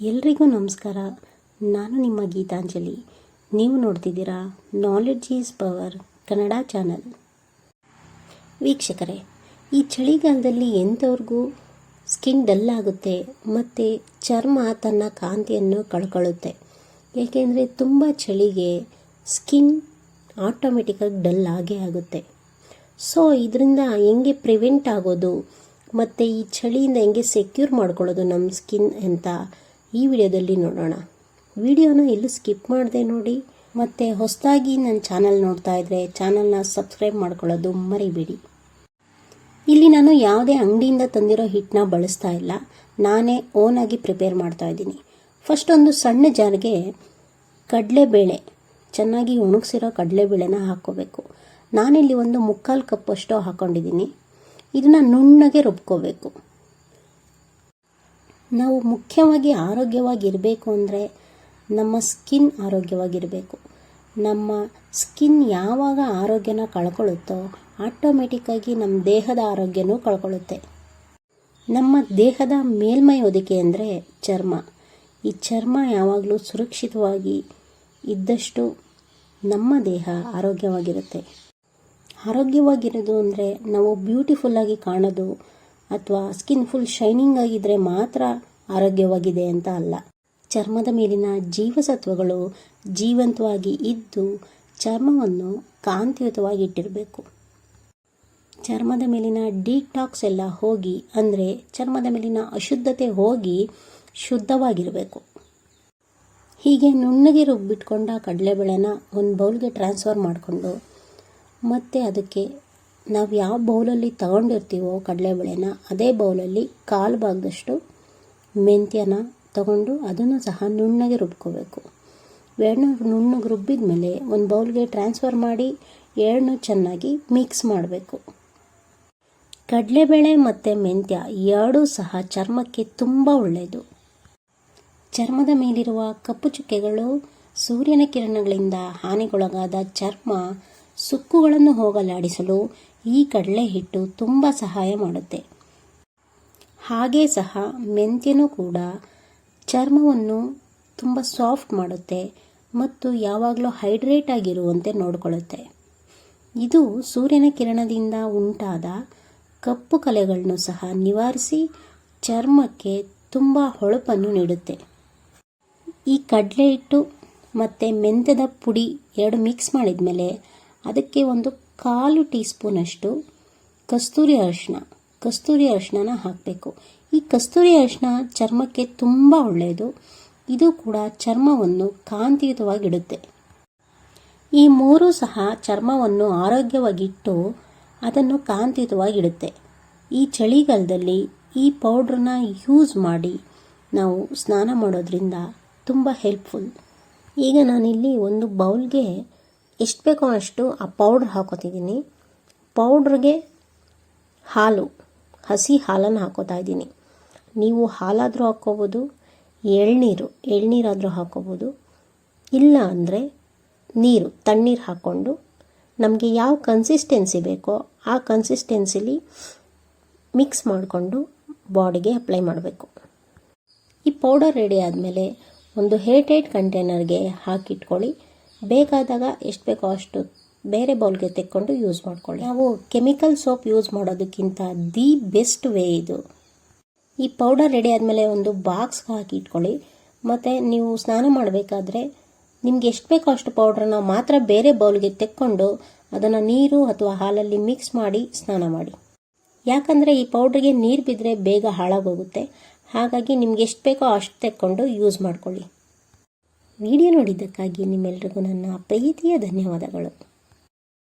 ಎಲ್ರಿಗೂ ನಮಸ್ಕಾರ. ನಾನು ನಿಮ್ಮ ಗೀತಾಂಜಲಿ. ನೀವು ನೋಡ್ತಿದ್ದೀರಾ knowledge is power Kannada channel. ವೀಕ್ಷಕರೇ, ಈ ಚಳಿಗಾಲದಲ್ಲಿ ಎಂಥವ್ರಿಗೂ ಸ್ಕಿನ್ ಡಲ್ ಆಗುತ್ತೆ, ಮತ್ತು ಚರ್ಮ ತನ್ನ ಕಾಂತಿಯನ್ನು ಕಳ್ಕೊಳ್ಳುತ್ತೆ. ಏಕೆಂದರೆ ತುಂಬ ಚಳಿಗೆ ಸ್ಕಿನ್ ಆಟೋಮೆಟಿಕಾಗಿ ಡಲ್ ಆಗೇ ಆಗುತ್ತೆ. ಸೊ ಇದರಿಂದ ಹೆಂಗೆ ಪ್ರಿವೆಂಟ್ ಆಗೋದು, ಮತ್ತು ಈ ಚಳಿಯಿಂದ ಹೆಂಗೆ ಸೆಕ್ಯೂರ್ ಮಾಡ್ಕೊಳ್ಳೋದು ನಮ್ಮ ಸ್ಕಿನ್ ಅಂತ ಈ ವಿಡಿಯೋದಲ್ಲಿ ನೋಡೋಣ. ವಿಡಿಯೋನ ಎಲ್ಲೂ ಸ್ಕಿಪ್ ಮಾಡದೆ ನೋಡಿ. ಮತ್ತು ಹೊಸದಾಗಿ ನನ್ನ ಚಾನಲ್ ನೋಡ್ತಾ ಇದ್ದರೆ ಚಾನಲ್ನ ಸಬ್ಸ್ಕ್ರೈಬ್ ಮಾಡ್ಕೊಳ್ಳೋದು ಮರಿಬೇಡಿ. ಇಲ್ಲಿ ನಾನು ಯಾವುದೇ ಅಂಗಡಿಯಿಂದ ತಂದಿರೋ ಹಿಟ್ಟನ್ನ ಬಳಸ್ತಾ ಇಲ್ಲ. ನಾನೇ ಓನಾಗಿ ಪ್ರಿಪೇರ್ ಮಾಡ್ತಾ ಇದ್ದೀನಿ. ಫಸ್ಟ್ ಒಂದು ಸಣ್ಣ ಜಾರ್ಗೆ ಕಡಲೆಬೇಳೆ, ಚೆನ್ನಾಗಿ ಒಣಗಿಸಿರೋ ಕಡಲೆಬೇಳೆನ ಹಾಕ್ಕೋಬೇಕು. ನಾನಿಲ್ಲಿ ಒಂದು ಮುಕ್ಕಾಲು ಕಪ್ಪಷ್ಟು ಹಾಕ್ಕೊಂಡಿದ್ದೀನಿ ಇದನ್ನು ನುಣ್ಣಗೆ ರುಬ್ಕೋಬೇಕು. ನಾವು ಮುಖ್ಯವಾಗಿ ಆರೋಗ್ಯವಾಗಿರಬೇಕು ಅಂದರೆ ನಮ್ಮ ಸ್ಕಿನ್ ಆರೋಗ್ಯವಾಗಿರಬೇಕು. ನಮ್ಮ ಸ್ಕಿನ್ ಯಾವಾಗ ಆರೋಗ್ಯನ ಕಳ್ಕೊಳ್ಳುತ್ತೋ ಆಟೋಮೆಟಿಕ್ಕಾಗಿ ನಮ್ಮ ದೇಹದ ಆರೋಗ್ಯನೂ ಕಳ್ಕೊಳ್ಳುತ್ತೆ. ನಮ್ಮ ದೇಹದ ಮೇಲ್ಮೈ ಹೊದಿಕೆ ಅಂದರೆ ಚರ್ಮ. ಈ ಚರ್ಮ ಯಾವಾಗಲೂ ಸುರಕ್ಷಿತವಾಗಿ ಇದ್ದಷ್ಟು ನಮ್ಮ ದೇಹ ಆರೋಗ್ಯವಾಗಿರುತ್ತೆ. ಆರೋಗ್ಯವಾಗಿರೋದು ಅಂದರೆ ನಾವು ಬ್ಯೂಟಿಫುಲ್ಲಾಗಿ ಕಾಣೋದು ಅಥವಾ ಸ್ಕಿನ್ ಫುಲ್ ಶೈನಿಂಗ್ ಆಗಿದ್ರೆ ಮಾತ್ರ ಆರೋಗ್ಯವಾಗಿದೆ ಅಂತ ಅಲ್ಲ. ಚರ್ಮದ ಮೇಲಿನ ಜೀವಸತ್ವಗಳು ಜೀವಂತವಾಗಿ ಇದ್ದು ಚರ್ಮವನ್ನು ಕಾಂತಿಯುತವಾಗಿ ಇಟ್ಟಿರಬೇಕು. ಚರ್ಮದ ಮೇಲಿನ ಡಿಟಾಕ್ಸ್ ಎಲ್ಲ ಹೋಗಿ, ಅಂದರೆ ಚರ್ಮದ ಮೇಲಿನ ಅಶುದ್ಧತೆ ಹೋಗಿ ಶುದ್ಧವಾಗಿರಬೇಕು. ಹೀಗೆ ನುಣ್ಣಗೆ ರುಬ್ಬಿಟ್ಕೊಂಡ ಕಡಲೆಬೇಳೆನ ಒಂದು ಬೌಲ್ಗೆ ಟ್ರಾನ್ಸ್ಫರ್ ಮಾಡಿಕೊಂಡು ಮತ್ತೆ ಅದಕ್ಕೆ ನಾವು ಯಾವ ಬೌಲಲ್ಲಿ ತಗೊಂಡಿರ್ತೀವೋ ಕಡಲೆಬೇಳೆನ ಅದೇ ಬೌಲಲ್ಲಿ ಕಾಲು ಭಾಗದಷ್ಟು ಮೆಂತ್ಯನ ತಗೊಂಡು ಅದನ್ನು ಸಹ ನುಣ್ಣಗೆ ರುಬ್ಕೋಬೇಕು. ಎರಡು ನುಣ್ಣಗೆ ರುಬ್ಬಿದ ಮೇಲೆ ಒಂದು ಬೌಲ್ಗೆ ಟ್ರಾನ್ಸ್ಫರ್ ಮಾಡಿ ಎರಡನ್ನೂ ಚೆನ್ನಾಗಿ ಮಿಕ್ಸ್ ಮಾಡಬೇಕು. ಕಡಲೆಬೇಳೆ ಮತ್ತು ಮೆಂತ್ಯ ಎರಡೂ ಸಹ ಚರ್ಮಕ್ಕೆ ತುಂಬ ಒಳ್ಳೆಯದು ಚರ್ಮದ ಮೇಲಿರುವ ಕಪ್ಪು ಚುಕ್ಕೆಗಳು ಸೂರ್ಯನ ಕಿರಣಗಳಿಂದ ಹಾನಿಗೊಳಗಾದ ಚರ್ಮ ಸುಕ್ಕುಗಳನ್ನು ಹೋಗಲಾಡಿಸಲು ಈ ಕಡಲೆ ಹಿಟ್ಟು ತುಂಬ ಸಹಾಯ ಮಾಡುತ್ತೆ. ಹಾಗೇ ಸಹ ಮೆಂತ್ಯನೂ ಕೂಡ ಚರ್ಮವನ್ನು ತುಂಬ ಸಾಫ್ಟ್ ಮಾಡುತ್ತೆ ಮತ್ತು ಯಾವಾಗಲೂ ಹೈಡ್ರೇಟ್ ಆಗಿರುವಂತೆ ನೋಡಿಕೊಳ್ಳುತ್ತೆ. ಇದು ಸೂರ್ಯನ ಕಿರಣದಿಂದ ಉಂಟಾದ ಕಪ್ಪು ಕಲೆಗಳನ್ನು ಸಹ ನಿವಾರಿಸಿ ಚರ್ಮಕ್ಕೆ ತುಂಬ ಹೊಳಪನ್ನು ನೀಡುತ್ತೆ. ಈ ಕಡಲೆ ಹಿಟ್ಟು ಮತ್ತು ಮೆಂತ್ಯದ ಪುಡಿ ಎರಡು ಮಿಕ್ಸ್ ಮಾಡಿದ ಮೇಲೆ ಅದಕ್ಕೆ ಒಂದು ಕಾಲು ಟೀ ಸ್ಪೂನಷ್ಟು ಕಸ್ತೂರಿ ಅರಿಶಿನ ಕಸ್ತೂರಿ ಅರಿಶಿನ ಹಾಕಬೇಕು. ಈ ಕಸ್ತೂರಿ ಅರಿಶಿನ ಚರ್ಮಕ್ಕೆ ತುಂಬ ಒಳ್ಳೆಯದು. ಇದು ಕೂಡ ಚರ್ಮವನ್ನು ಕಾಂತಿಯುತವಾಗಿಡುತ್ತೆ. ಈ ಮೂರು ಸಹ ಚರ್ಮವನ್ನು ಆರೋಗ್ಯವಾಗಿಟ್ಟು ಅದನ್ನು ಕಾಂತಿಯುತವಾಗಿಡುತ್ತೆ. ಈ ಚಳಿಗಾಲದಲ್ಲಿ ಈ ಪೌಡ್ರನ್ನ ಯೂಸ್ ಮಾಡಿ ನಾವು ಸ್ನಾನ ಮಾಡೋದ್ರಿಂದ ತುಂಬ ಹೆಲ್ಪ್ಫುಲ್. ಈಗ ನಾನಿಲ್ಲಿ ಒಂದು ಬೌಲ್ಗೆ ಎಷ್ಟು ಬೇಕೋ ಅಷ್ಟು ಆ ಪೌಡ್ರ್ ಹಾಕೋತಿದ್ದೀನಿ. ಪೌಡ್ರಿಗೆ ಹಾಲು, ಹಸಿ ಹಾಲನ್ನು ಹಾಕೋತಾ ಇದ್ದೀನಿ. ನೀವು ಹಾಲಾದರೂ ಹಾಕ್ಕೋಬೋದು ಎಳ್ನೀರು, ಎಳ್ನೀರಾದರೂ ಹಾಕ್ಕೋಬೋದು ಇಲ್ಲ ಅಂದರೆ ನೀರು, ತಣ್ಣೀರು ಹಾಕ್ಕೊಂಡು ನಮಗೆ ಯಾವ ಕನ್ಸಿಸ್ಟೆನ್ಸಿ ಬೇಕೋ ಆ ಕನ್ಸಿಸ್ಟೆನ್ಸಿಲಿ ಮಿಕ್ಸ್ ಮಾಡಿಕೊಂಡು ಬಾಡಿಗೆ ಅಪ್ಲೈ ಮಾಡಬೇಕು. ಈ ಪೌಡರ್ ರೆಡಿ ಆದಮೇಲೆ ಒಂದು ಹೇಟೆಡ್ ಕಂಟೈನರ್ಗೆ ಹಾಕಿಟ್ಕೊಳ್ಳಿ. ಬೇಕಾದಾಗ ಎಷ್ಟು ಬೇಕೋ ಅಷ್ಟು ಬೇರೆ ಬೌಲ್ಗೆ ತೆಕ್ಕೊಂಡು ಯೂಸ್ ಮಾಡ್ಕೊಳ್ಳಿ. ನಾವು ಕೆಮಿಕಲ್ ಸೋಪ್ ಯೂಸ್ ಮಾಡೋದಕ್ಕಿಂತ ದಿ ಬೆಸ್ಟ್ ವೇ ಇದು. ಈ ಪೌಡರ್ ರೆಡಿ ಆದಮೇಲೆ ಒಂದು ಬಾಕ್ಸ್ಗೆ ಹಾಕಿ ಇಟ್ಕೊಳ್ಳಿ. ಮತ್ತು ನೀವು ಸ್ನಾನ ಮಾಡಬೇಕಾದ್ರೆ ನಿಮ್ಗೆ ಎಷ್ಟು ಬೇಕೋ ಅಷ್ಟು ಪೌಡ್ರನ್ನ ಮಾತ್ರ ಬೇರೆ ಬೌಲ್ಗೆ ತೆಕ್ಕೊಂಡು ಅದನ್ನು ನೀರು ಅಥವಾ ಹಾಲಲ್ಲಿ ಮಿಕ್ಸ್ ಮಾಡಿ ಸ್ನಾನ ಮಾಡಿ. ಯಾಕಂದರೆ ಈ ಪೌಡ್ರಿಗೆ ನೀರು ಬಿದ್ದರೆ ಬೇಗ ಹಾಳಾಗೋಗುತ್ತೆ. ಹಾಗಾಗಿ ನಿಮ್ಗೆ ಎಷ್ಟು ಬೇಕೋ ಅಷ್ಟು ತೆಕ್ಕೊಂಡು ಯೂಸ್ ಮಾಡ್ಕೊಳ್ಳಿ. ವಿಡಿಯೋ ನೋಡಿದ್ದಕ್ಕಾಗಿ ನಿಮ್ಮೆಲ್ರಿಗೂ ನನ್ನ ಪ್ರೀತಿಯ ಧನ್ಯವಾದಗಳು.